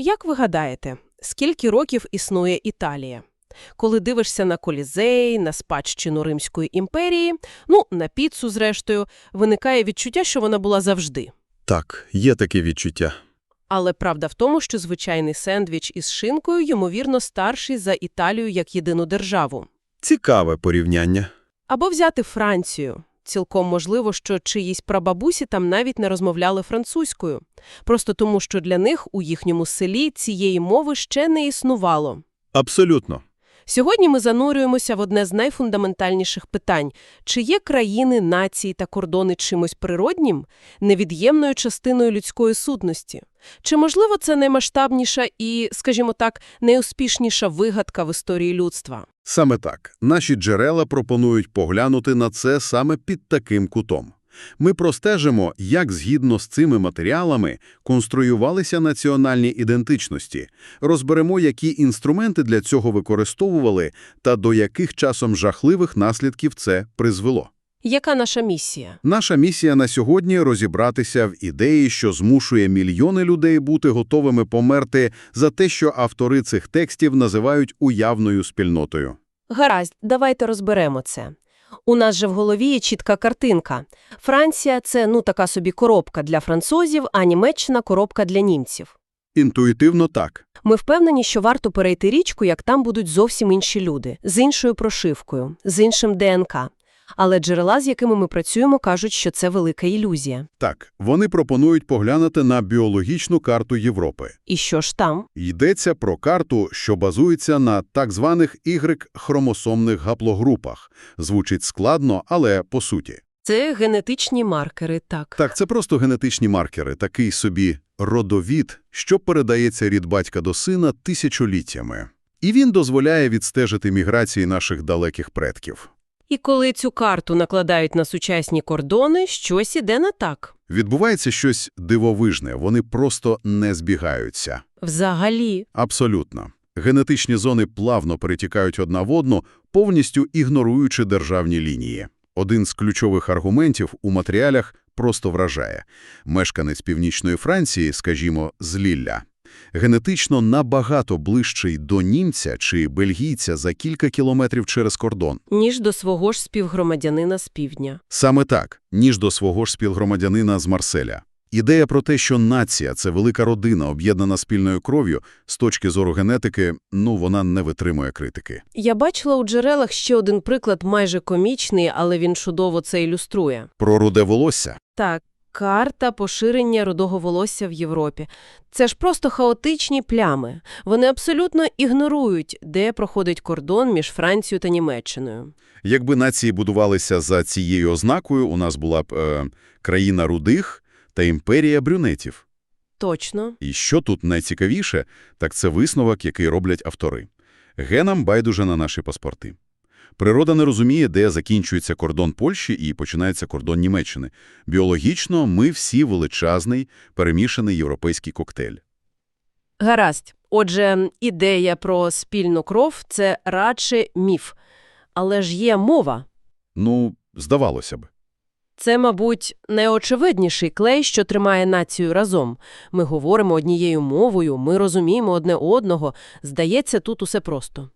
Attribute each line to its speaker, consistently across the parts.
Speaker 1: Як ви гадаєте, скільки років існує Італія? Коли дивишся на Колізей, на спадщину Римської імперії, ну, на піцу, зрештою, виникає відчуття, що вона була завжди.
Speaker 2: Так, є таке відчуття.
Speaker 1: Але правда в тому, що звичайний сендвіч із шинкою, ймовірно, старший за Італію як єдину державу.
Speaker 2: Цікаве порівняння.
Speaker 1: Або взяти Францію. Цілком можливо, що чиїсь прабабусі там навіть не розмовляли французькою. Просто тому, що для них у їхньому селі цієї мови ще не існувало.
Speaker 2: Абсолютно.
Speaker 1: Сьогодні ми занурюємося в одне з найфундаментальніших питань. Чи є країни, нації та кордони чимось природнім, невід'ємною частиною людської сутності? Чи, можливо, це наймасштабніша і, скажімо так, найуспішніша вигадка в історії людства?
Speaker 2: Саме так. Наші джерела пропонують поглянути на це саме під таким кутом. Ми простежимо, як згідно з цими матеріалами конструювалися національні ідентичності, розберемо, які інструменти для цього використовували та до яких часом жахливих наслідків це призвело.
Speaker 1: Яка наша місія?
Speaker 2: Наша місія на сьогодні – розібратися в ідеї, що змушує мільйони людей бути готовими померти за те, що автори цих текстів називають уявною спільнотою.
Speaker 1: Гаразд, давайте розберемо це. У нас же в голові є чітка картинка. Франція – це, ну, така собі коробка для французів, а Німеччина – коробка для німців.
Speaker 2: Інтуїтивно так.
Speaker 1: Ми впевнені, що варто перейти річку, як там будуть зовсім інші люди, з іншою прошивкою, з іншим ДНК. Але джерела, з якими ми працюємо, кажуть, що це велика ілюзія.
Speaker 2: Так, вони пропонують поглянути на біологічну карту Європи.
Speaker 1: І що ж там?
Speaker 2: Йдеться про карту, що базується на так званих Y-хромосомних гаплогрупах. Звучить складно, але по суті.
Speaker 1: Це генетичні маркери, так.
Speaker 2: Так, це просто генетичні маркери, такий собі родовід, що передається від батька до сина тисячоліттями. І він дозволяє відстежити міграції наших далеких предків.
Speaker 1: І коли цю карту накладають на сучасні кордони, щось іде не так.
Speaker 2: Відбувається щось дивовижне, вони просто не збігаються.
Speaker 1: Взагалі.
Speaker 2: Абсолютно. Генетичні зони плавно перетікають одна в одну, повністю ігноруючи державні лінії. Один з ключових аргументів у матеріалах просто вражає. Мешканець північної Франції, скажімо, з Лілля, генетично набагато ближчий до німця чи бельгійця за кілька кілометрів через кордон.
Speaker 1: Ніж до свого ж співгромадянина з півдня.
Speaker 2: Саме так, ніж до свого ж співгромадянина з Марселя. Ідея про те, що нація – це велика родина, об'єднана спільною кров'ю, з точки зору генетики, ну, вона не витримує критики.
Speaker 1: Я бачила у джерелах ще один приклад майже комічний, але він чудово це ілюструє.
Speaker 2: Про руде волосся?
Speaker 1: Так, карта поширення рудого волосся в Європі. Це ж просто хаотичні плями. Вони абсолютно ігнорують, де проходить кордон між Францією та Німеччиною.
Speaker 2: Якби нації будувалися за цією ознакою, у нас була б е, країна рудих та імперія брюнетів.
Speaker 1: Точно.
Speaker 2: І що тут найцікавіше, так це висновок, який роблять автори. Генам байдуже на наші паспорти. Природа не розуміє, де закінчується кордон Польщі і починається кордон Німеччини. Біологічно ми всі величезний, перемішаний європейський коктейль.
Speaker 1: Гаразд. Отже, ідея про спільну кров – це радше міф. Але ж є мова.
Speaker 2: Ну, здавалося б.
Speaker 1: Це, мабуть, найочевидніший клей, що тримає націю разом. Ми говоримо однією мовою, ми розуміємо одне одного. Здається, тут усе просто.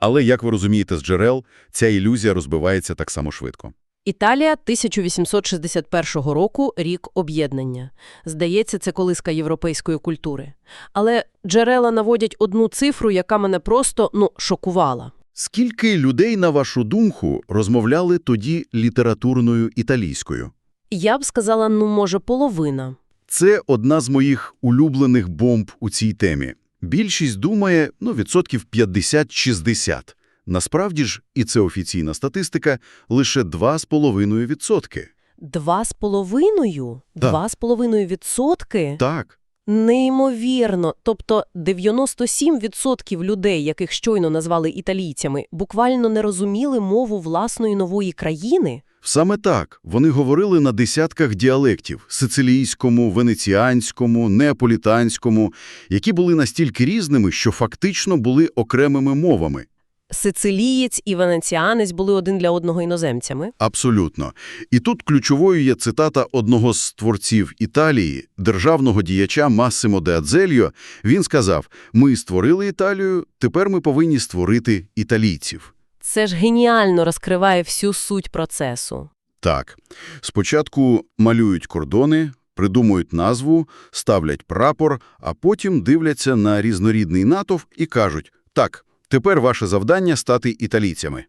Speaker 2: Але, як ви розумієте з джерел, ця ілюзія розбивається так само швидко.
Speaker 1: Італія 1861 року – рік об'єднання. Здається, це колиска європейської культури. Але джерела наводять одну цифру, яка мене просто, ну, шокувала.
Speaker 2: Скільки людей, на вашу думку, розмовляли тоді літературною італійською?
Speaker 1: Я б сказала, ну, може, половина.
Speaker 2: Це одна з моїх улюблених бомб у цій темі. Більшість думає, ну, відсотків 50-60. Насправді ж, і це офіційна статистика, лише 2,5 відсотки.
Speaker 1: Два з половиною?
Speaker 2: Так.
Speaker 1: Два з половиною відсотки?
Speaker 2: Так.
Speaker 1: Неймовірно. Тобто 97% людей, яких щойно назвали італійцями, буквально не розуміли мову власної нової країни?
Speaker 2: Саме так. Вони говорили на десятках діалектів – сицилійському, венеціанському, неаполітанському, які були настільки різними, що фактично були окремими мовами.
Speaker 1: сицилієць і венеціанець були один для одного іноземцями.
Speaker 2: Абсолютно. І тут ключовою є цитата одного з творців Італії, державного діяча Массимо де Адзельо. Він сказав, «Ми створили Італію, тепер ми повинні створити італійців».
Speaker 1: Це ж геніально розкриває всю суть процесу.
Speaker 2: Так. Спочатку малюють кордони, придумують назву, ставлять прапор, а потім дивляться на різнорідний натовп і кажуть «Так, тепер ваше завдання – стати італійцями».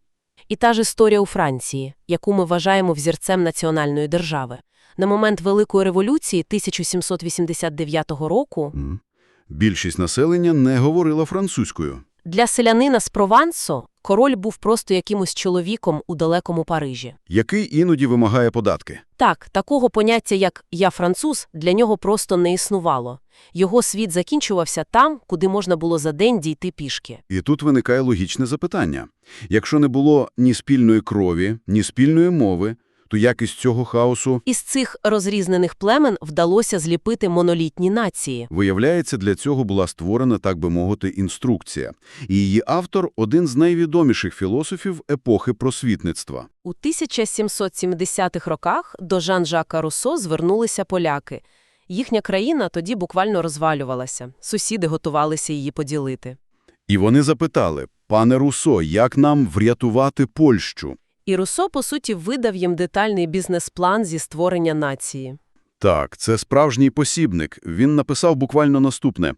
Speaker 1: І та ж історія у Франції, яку ми вважаємо взірцем національної держави. На момент Великої революції 1789 року
Speaker 2: Більшість населення не говорила французькою.
Speaker 1: для селянина з Провансо король був просто якимось чоловіком у далекому Парижі.
Speaker 2: який іноді вимагає податки.
Speaker 1: Так, такого поняття, як «я француз», для нього просто не існувало. Його світ закінчувався там, куди можна було за день дійти пішки.
Speaker 2: І тут виникає логічне запитання. Якщо не було ні спільної крові, ні спільної мови, то як із цього хаосу,
Speaker 1: Із цих розрізнених племен вдалося зліпити монолітні нації.
Speaker 2: виявляється, для цього була створена, так би мовити, інструкція. І її автор – один з найвідоміших філософів епохи просвітництва.
Speaker 1: У 1770-х роках до Жан-Жака Руссо звернулися поляки. Їхня країна тоді буквально розвалювалася. Сусіди готувалися її поділити.
Speaker 2: І вони запитали, пане Руссо, як нам врятувати Польщу?
Speaker 1: І Руссо, по суті, видав їм детальний бізнес-план зі створення нації.
Speaker 2: Так, це справжній посібник. Він написав буквально наступне.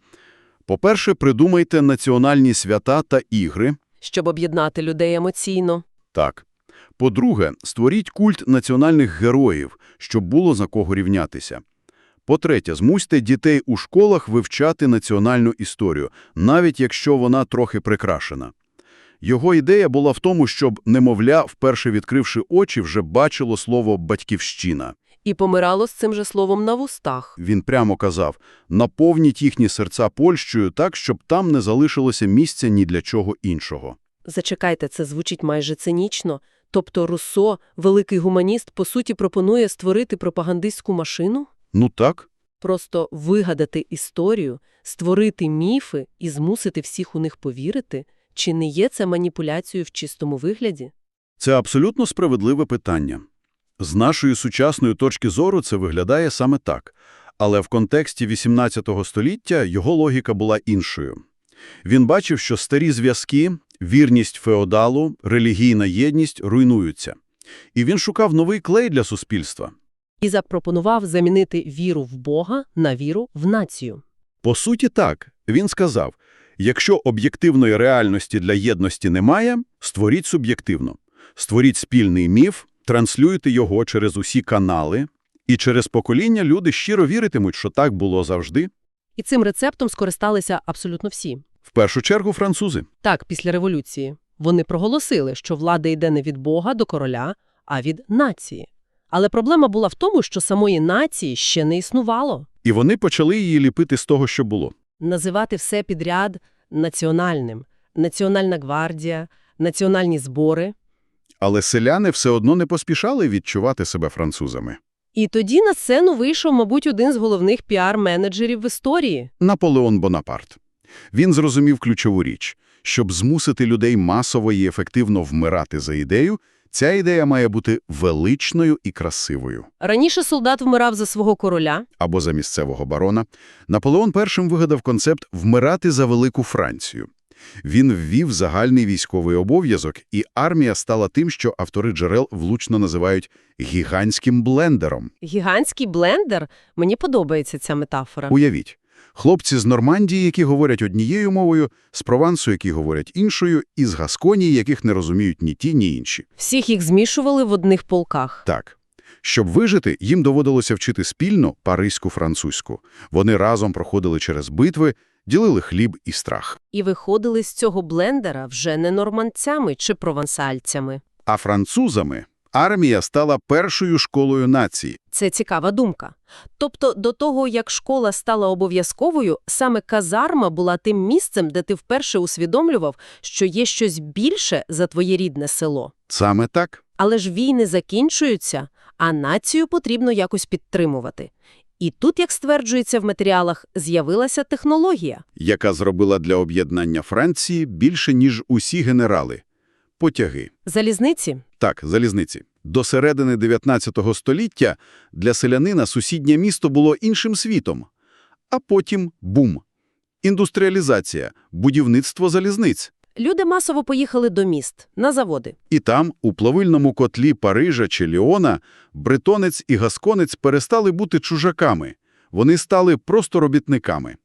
Speaker 2: По-перше, придумайте національні свята та ігри.
Speaker 1: Щоб об'єднати людей емоційно.
Speaker 2: Так. По-друге, створіть культ національних героїв, щоб було за кого рівнятися. По-третє, змусьте дітей у школах вивчати національну історію, навіть якщо вона трохи прикрашена. Його ідея була в тому, щоб немовля, вперше відкривши очі, вже бачило слово «батьківщина».
Speaker 1: І помирало з цим же словом на вустах.
Speaker 2: Він прямо казав, наповніть їхні серця Польщею так, щоб там не залишилося місця ні для чого іншого.
Speaker 1: Зачекайте, це звучить майже цинічно. Тобто Руссо, великий гуманіст, по суті пропонує створити пропагандистську машину?
Speaker 2: Ну так,
Speaker 1: Просто вигадати історію, створити міфи і змусити всіх у них повірити? Чи не є це маніпуляцією в чистому вигляді?
Speaker 2: це абсолютно справедливе питання. З нашої сучасної точки зору це виглядає саме так. Але в контексті XVIII століття його логіка була іншою. Він бачив, що старі зв'язки, вірність феодалу, релігійна єдність руйнуються. І він шукав новий клей для суспільства.
Speaker 1: І запропонував замінити віру в Бога на віру в націю.
Speaker 2: По суті, так. Він сказав, якщо об'єктивної реальності для єдності немає, створіть суб'єктивно. Створіть спільний міф, транслюйте його через усі канали, і через покоління люди щиро віритимуть, що так було завжди.
Speaker 1: І цим рецептом скористалися абсолютно всі.
Speaker 2: В першу чергу французи.
Speaker 1: Так, після революції. Вони проголосили, що влада йде не від Бога до короля, а від нації. Але проблема була в тому, що самої нації ще не існувало.
Speaker 2: І вони почали її ліпити з того, що було.
Speaker 1: Називати все підряд національним. Національна гвардія, національні збори.
Speaker 2: Але селяни все одно не поспішали відчувати себе французами.
Speaker 1: І тоді на сцену вийшов, мабуть, один з головних піар-менеджерів в історії.
Speaker 2: Наполеон Бонапарт. Він зрозумів ключову річ. Щоб змусити людей масово і ефективно вмирати за ідею, ця ідея має бути величною і красивою.
Speaker 1: Раніше солдат вмирав за свого короля,
Speaker 2: Або за місцевого барона. Наполеон першим вигадав концепт «вмирати за велику Францію». Він ввів загальний військовий обов'язок, і армія стала тим, що автори джерел влучно називають «гігантським блендером».
Speaker 1: гігантський блендер. Мені подобається ця метафора.
Speaker 2: Уявіть, хлопці з Нормандії, які говорять однією мовою, з Провансу, які говорять іншою, і з Гасконії, яких не розуміють ні ті, ні інші.
Speaker 1: Всіх їх змішували в одних полках.
Speaker 2: Так. Щоб вижити, їм доводилося вчити спільно паризьку французьку. Вони разом проходили через битви, ділили хліб і страх.
Speaker 1: І виходили з цього блендера вже не нормандцями чи провансальцями.
Speaker 2: А французами армія стала першою школою нації.
Speaker 1: Це цікава думка. Тобто до того, як школа стала обов'язковою, саме казарма була тим місцем, де ти вперше усвідомлював, що є щось більше за твоє рідне село.
Speaker 2: Саме так.
Speaker 1: Але ж війни закінчуються, а націю потрібно якось підтримувати. І тут, як стверджується в матеріалах, з'явилася технологія.
Speaker 2: яка зробила для об'єднання Франції більше, ніж усі генерали. Потяги.
Speaker 1: Залізниці?
Speaker 2: Так, залізниці. До середини 19 століття для селянина сусіднє місто було іншим світом. А потім – бум. Індустріалізація, будівництво залізниць.
Speaker 1: Люди масово поїхали до міст, на заводи.
Speaker 2: І там, у плавильному котлі Парижа чи Ліона, бретонець і гасконець перестали бути чужаками. Вони стали просто робітниками.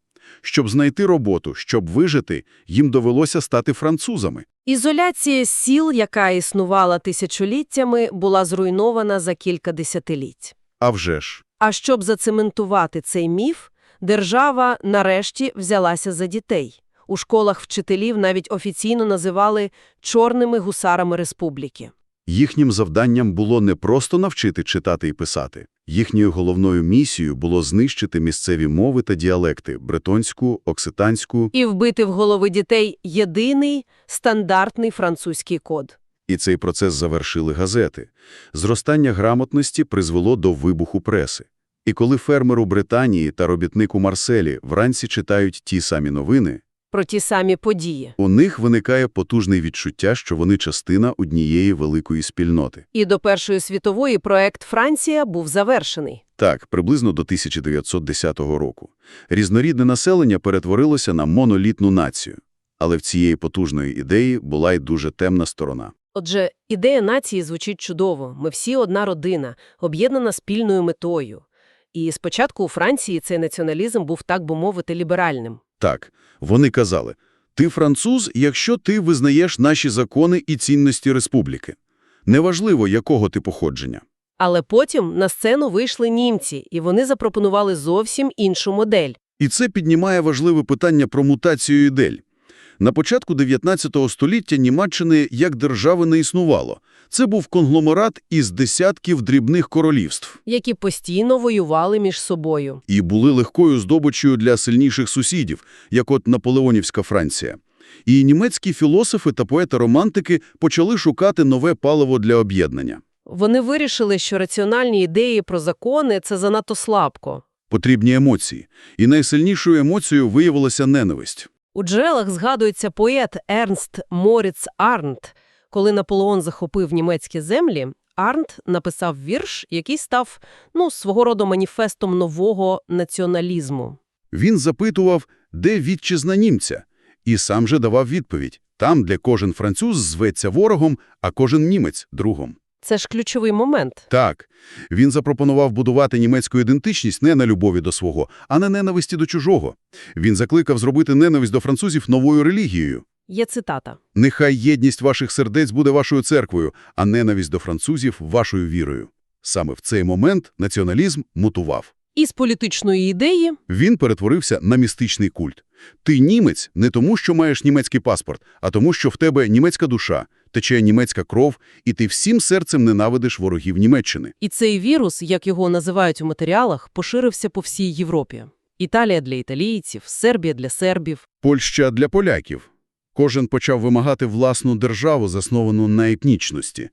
Speaker 2: Щоб знайти роботу, щоб вижити, їм довелося стати французами.
Speaker 1: Ізоляція сіл, яка існувала тисячоліттями, була зруйнована за кілька десятиліть.
Speaker 2: А вже ж.
Speaker 1: А щоб зацементувати цей міф, держава нарешті взялася за дітей. У школах вчителів навіть офіційно називали «чорними гусарами республіки».
Speaker 2: Їхнім завданням було не просто навчити читати і писати. Їхньою головною місією було знищити місцеві мови та діалекти – бретонську, окситанську.
Speaker 1: І вбити в голови дітей єдиний стандартний французький код.
Speaker 2: І цей процес завершили газети. Зростання грамотності призвело до вибуху преси. І коли фермер у Британії та робітник у Марселі вранці читають ті самі новини,
Speaker 1: Про ті самі події.
Speaker 2: у них виникає потужне відчуття, що вони частина однієї великої спільноти.
Speaker 1: І до Першої світової проект «Франція» був завершений.
Speaker 2: Так, приблизно до 1910 року. Різнорідне населення перетворилося на монолітну націю. Але в цієї потужної ідеї була й дуже темна сторона.
Speaker 1: Отже, ідея нації звучить чудово. Ми всі одна родина, об'єднана спільною метою. І спочатку у Франції цей націоналізм був, так би мовити, ліберальним.
Speaker 2: Так, вони казали, ти француз, якщо ти визнаєш наші закони і цінності республіки. Неважливо, якого ти походження.
Speaker 1: Але потім на сцену вийшли німці, і вони запропонували зовсім іншу модель.
Speaker 2: І це піднімає важливе питання про мутацію ідель. На початку 19 століття Німеччини як держави не існувало. Це був конгломерат із десятків дрібних королівств.
Speaker 1: які постійно воювали між собою.
Speaker 2: і були легкою здобиччю для сильніших сусідів, як от Наполеонівська Франція. І німецькі філософи та поети-романтики почали шукати нове паливо для об'єднання.
Speaker 1: Вони вирішили, що раціональні ідеї про закони – це занадто слабко.
Speaker 2: Потрібні емоції. І найсильнішою емоцією виявилася ненависть.
Speaker 1: У джерелах згадується поет Ернст Моріц Арнт. Коли Наполеон захопив німецькі землі, Арнт написав вірш, який став, ну, свого роду маніфестом нового націоналізму.
Speaker 2: Він запитував, де вітчизна німця, і сам же давав відповідь. Там, де кожен француз зветься ворогом, а кожен німець – другом.
Speaker 1: Це ж ключовий момент.
Speaker 2: Так, він запропонував будувати німецьку ідентичність не на любові до свого, а на ненависті до чужого. Він закликав зробити ненависть до французів новою релігією.
Speaker 1: Є цитата.
Speaker 2: Нехай єдність ваших сердець буде вашою церквою, а ненависть до французів – вашою вірою. Саме в цей момент націоналізм мутував.
Speaker 1: Із політичної ідеї
Speaker 2: Він перетворився на містичний культ. Ти німець не тому, що маєш німецький паспорт, а тому, що в тебе німецька душа, тече німецька кров, і ти всім серцем ненавидиш ворогів Німеччини.
Speaker 1: І цей вірус, як його називають у матеріалах, поширився по всій Європі. Італія для італійців, Сербія для сербів.
Speaker 2: Польща для поляків. Кожен почав вимагати власну державу, засновану на етнічності.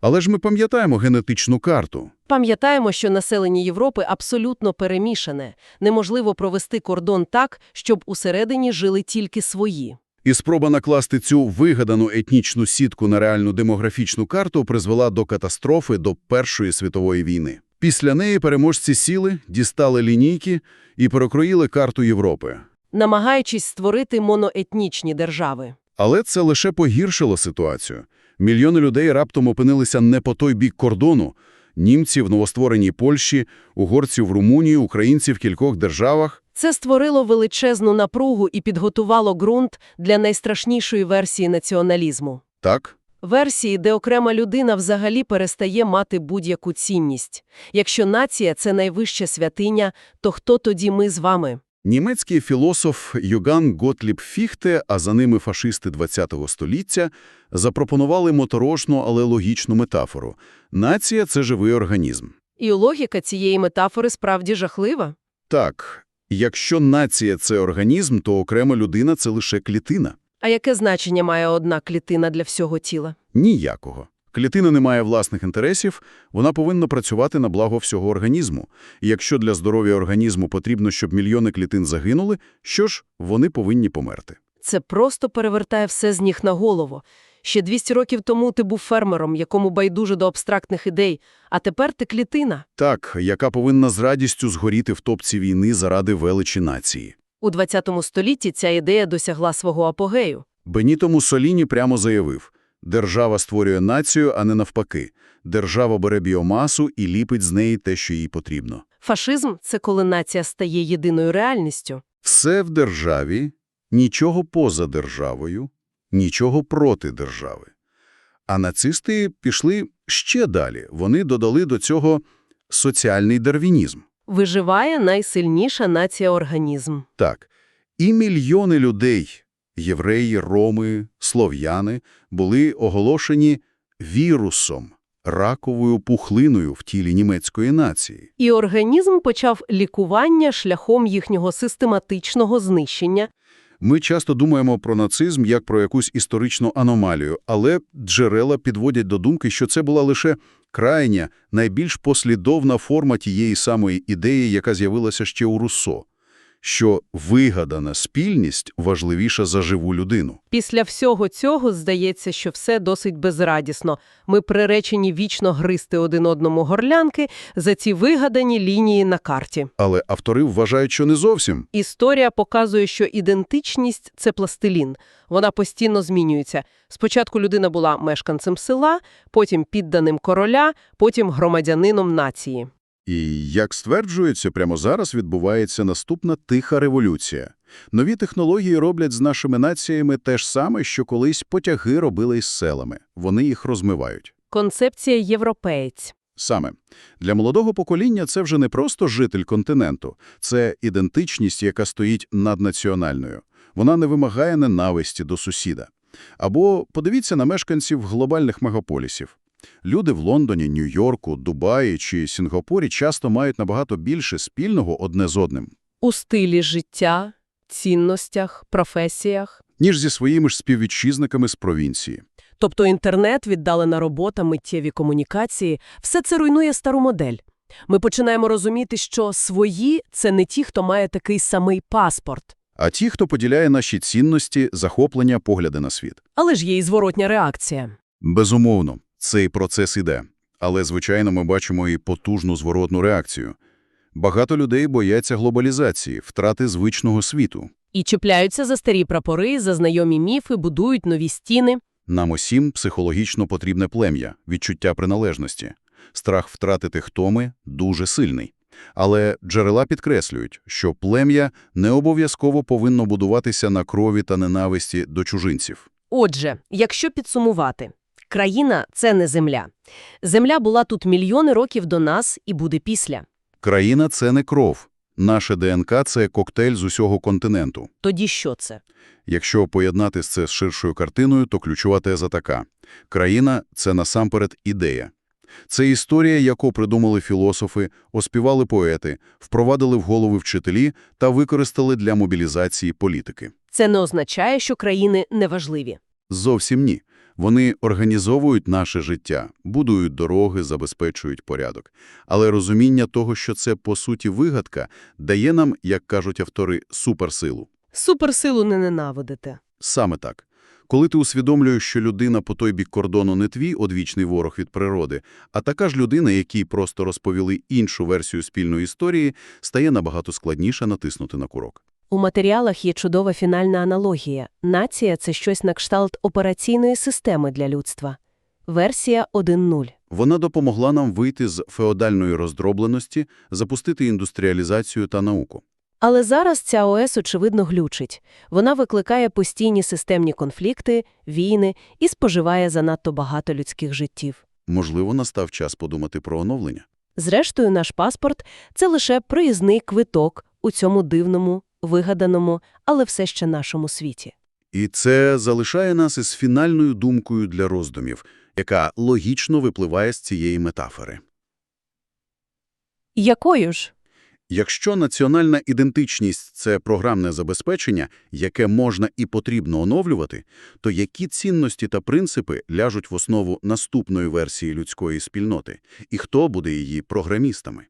Speaker 2: Але ж ми пам'ятаємо генетичну карту.
Speaker 1: Пам'ятаємо, що населення Європи абсолютно перемішане. Неможливо провести кордон так, щоб усередині жили тільки свої.
Speaker 2: І спроба накласти цю вигадану етнічну сітку на реальну демографічну карту призвела до катастрофи до Першої світової війни. Після неї переможці сіли, дістали лінійки і перекроїли карту Європи.
Speaker 1: Намагаючись створити моноетнічні держави.
Speaker 2: Але це лише погіршило ситуацію. Мільйони людей раптом опинилися не по той бік кордону. Німці в новоствореній Польщі, угорці в Румунії, українці в кількох державах.
Speaker 1: Це створило величезну напругу і підготувало ґрунт для найстрашнішої версії націоналізму.
Speaker 2: Так?
Speaker 1: Версії, де окрема людина взагалі перестає мати будь-яку цінність. Якщо нація – це найвища святиня, то хто тоді ми з вами?
Speaker 2: Німецький філософ Юган Готліб Фіхте, а за ними фашисти ХХ століття, запропонували моторошну, але логічну метафору. Нація – це живий організм.
Speaker 1: І логіка цієї метафори справді жахлива.
Speaker 2: Так, якщо нація – це організм, то окрема людина – це лише клітина.
Speaker 1: А яке значення має одна клітина для всього тіла?
Speaker 2: Ніякого. Клітина не має власних інтересів, вона повинна працювати на благо всього організму. І якщо для здоров'я організму потрібно, щоб мільйони клітин загинули, що ж, вони повинні померти.
Speaker 1: Це просто перевертає все з ніг на голову. Ще 200 років тому ти був фермером, якому байдуже до абстрактних ідей, а тепер ти клітина.
Speaker 2: Так, яка повинна з радістю згоріти в топці війни заради величі нації.
Speaker 1: У 20 столітті ця ідея досягла свого апогею.
Speaker 2: Беніто Муссоліні прямо заявив «Держава створює націю, а не навпаки. Держава бере біомасу і ліпить з неї те, що їй потрібно.
Speaker 1: Фашизм – це коли нація стає єдиною реальністю.
Speaker 2: Все в державі, нічого поза державою, нічого проти держави. А нацисти пішли ще далі. Вони додали до цього соціальний дарвінізм.
Speaker 1: Виживає найсильніша нація-організм.
Speaker 2: Так, і мільйони людей – євреї, роми, слов'яни – були оголошені вірусом, раковою пухлиною в тілі німецької нації.
Speaker 1: І організм почав лікування шляхом їхнього систематичного знищення.
Speaker 2: Ми часто думаємо про нацизм як про якусь історичну аномалію, але джерела підводять до думки, що це була лише крайня, найбільш послідовна форма тієї самої ідеї, яка з'явилася ще у Руссо, що вигадана спільність важливіша за живу людину.
Speaker 1: Після всього цього здається, що все досить безрадісно. Ми приречені вічно гризти один одному горлянки за ці вигадані лінії на карті.
Speaker 2: Але автори вважають, що не зовсім.
Speaker 1: Історія показує, що ідентичність – це пластилін. Вона постійно змінюється. Спочатку людина була мешканцем села, потім підданим короля, потім громадянином нації.
Speaker 2: І, як стверджується, прямо зараз відбувається наступна тиха революція. Нові технології роблять з нашими націями те ж саме, що колись потяги робили із селами. Вони їх розмивають.
Speaker 1: Концепція «європеєць».
Speaker 2: Саме. Для молодого покоління це вже не просто житель континенту. Це ідентичність, яка стоїть над національною. Вона не вимагає ненависті до сусіда. Або подивіться на мешканців глобальних мегаполісів. Люди в Лондоні, Нью-Йорку, Дубаї чи Сінгапурі часто мають набагато більше спільного одне з одним,
Speaker 1: У стилі життя, цінностях, професіях.
Speaker 2: ніж зі своїми ж співвітчизниками з провінції.
Speaker 1: Тобто інтернет, віддалена робота, миттєві комунікації – все це руйнує стару модель. Ми починаємо розуміти, що свої – це не ті, хто має такий самий паспорт.
Speaker 2: А ті, хто поділяє наші цінності, захоплення, погляди на світ.
Speaker 1: Але ж є і зворотня реакція.
Speaker 2: Безумовно, цей процес іде. Але, звичайно, ми бачимо і потужну зворотну реакцію. Багато людей бояться глобалізації, втрати звичного світу.
Speaker 1: І чіпляються за старі прапори, за знайомі міфи, будують нові стіни.
Speaker 2: Нам усім психологічно потрібне плем'я, відчуття приналежності. Страх втратити хто ми дуже сильний. Але джерела підкреслюють, що плем'я не обов'язково повинно будуватися на крові та ненависті до чужинців.
Speaker 1: Отже, якщо підсумувати, країна – це не земля. Земля була тут мільйони років до нас і буде після.
Speaker 2: Країна – це не кров. Наше ДНК – це коктейль з усього континенту.
Speaker 1: Тоді що це?
Speaker 2: Якщо поєднати це з ширшою картиною, то ключова теза така. Країна – це насамперед ідея. Це історія, яку придумали філософи, оспівали поети, впровадили в голови вчителі та використали для мобілізації політики.
Speaker 1: Це не означає, що країни неважливі.
Speaker 2: Зовсім ні. Вони організовують наше життя, будують дороги, забезпечують порядок. Але розуміння того, що це, по суті, вигадка, дає нам, як кажуть автори, суперсилу.
Speaker 1: Суперсилу не ненавидите.
Speaker 2: Саме так. Коли ти усвідомлюєш, що людина по той бік кордону не твій одвічний ворог від природи, а така ж людина, якій просто розповіли іншу версію спільної історії, стає набагато складніше натиснути на курок.
Speaker 1: У матеріалах є чудова фінальна аналогія. Нація – це щось на кшталт операційної системи для людства. Версія 1.0.
Speaker 2: Вона допомогла нам вийти з феодальної роздробленості, запустити індустріалізацію та науку.
Speaker 1: Але зараз ця ОС, очевидно, глючить. Вона викликає постійні системні конфлікти, війни і споживає занадто багато людських життів.
Speaker 2: Можливо, настав час подумати про оновлення.
Speaker 1: Зрештою, наш паспорт – це лише проїзний квиток у цьому дивному, вигаданому, але все ще нашому світі.
Speaker 2: І це залишає нас із фінальною думкою для роздумів, яка логічно випливає з цієї метафори.
Speaker 1: Якою ж?
Speaker 2: Якщо національна ідентичність – це програмне забезпечення, яке можна і потрібно оновлювати, то які цінності та принципи ляжуть в основу наступної версії людської спільноти? І хто буде її програмістами?